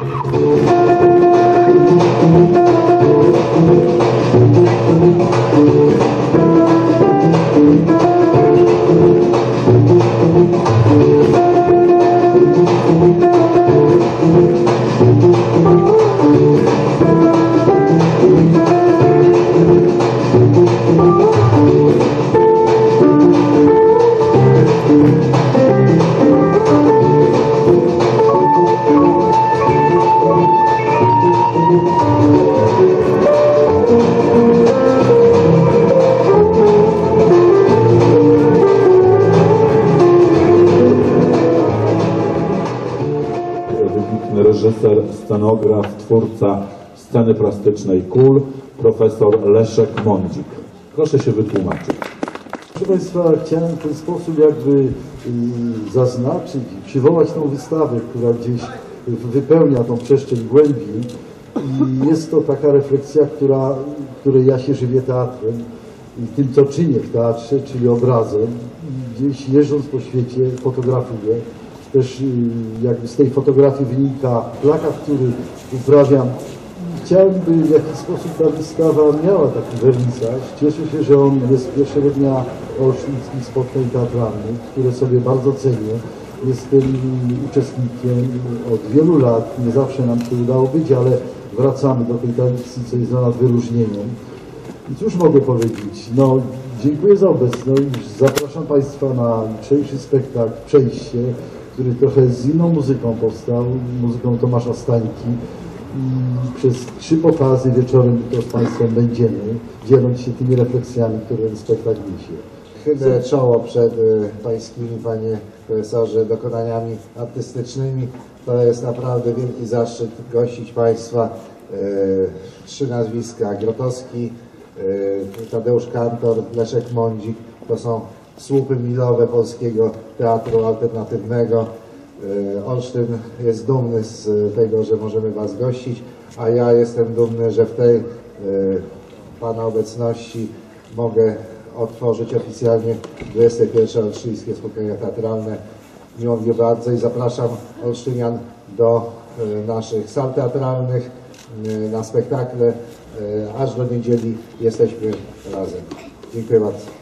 Thank reżyser, scenograf, twórca sceny plastycznej KUL, profesor Leszek Mądzik. Proszę się wytłumaczyć. Proszę Państwa, chciałem w ten sposób jakby y, zaznaczyć, przywołać tą wystawę, która gdzieś wypełnia tą przestrzeń głębi i jest to taka refleksja, która, której ja się żywię teatrem i tym, co czynię w teatrze, czyli obrazem. Gdzieś jeżdżąc po świecie fotografuję. Też y, jakby z tej fotografii wynika plakat, który uprawiam Chciałem, by w jakiś sposób ta wystawa miała taki wernisaż. Cieszę się, że on jest pierwszego dnia olsztyńskich spotkań teatralnych, które sobie bardzo cenię. Jestem uczestnikiem od wielu lat, nie zawsze nam się udało być, ale wracamy do tej tradycji, co jest dla nas wyróżnieniem. I cóż mogę powiedzieć? No, dziękuję za obecność. Zapraszam Państwa na jutrzejszy spektakl Przejście, który trochę z inną muzyką powstał, muzyką Tomasza Stańki. Przez trzy pokazy wieczorem to z Państwem będziemy, dzieląc się tymi refleksjami, które ten spektakl niesie. Chylę czoło przed y, pańskimi, panie profesorze, dokonaniami artystycznymi. To jest naprawdę wielki zaszczyt gościć państwa. Y, Trzy nazwiska, Grotowski, y, Tadeusz Kantor, Leszek Mądzik. To są słupy milowe polskiego teatru alternatywnego. Y, Olsztyn jest dumny z tego, że możemy was gościć, a ja jestem dumny, że w tej y, pana obecności mogę otworzyć oficjalnie 21. Olsztyńskie Spotkania Teatralne. Miło mi bardzo i zapraszam Olsztynian do y, naszych sal teatralnych, na spektakle. Aż do niedzieli jesteśmy razem. Dziękuję bardzo.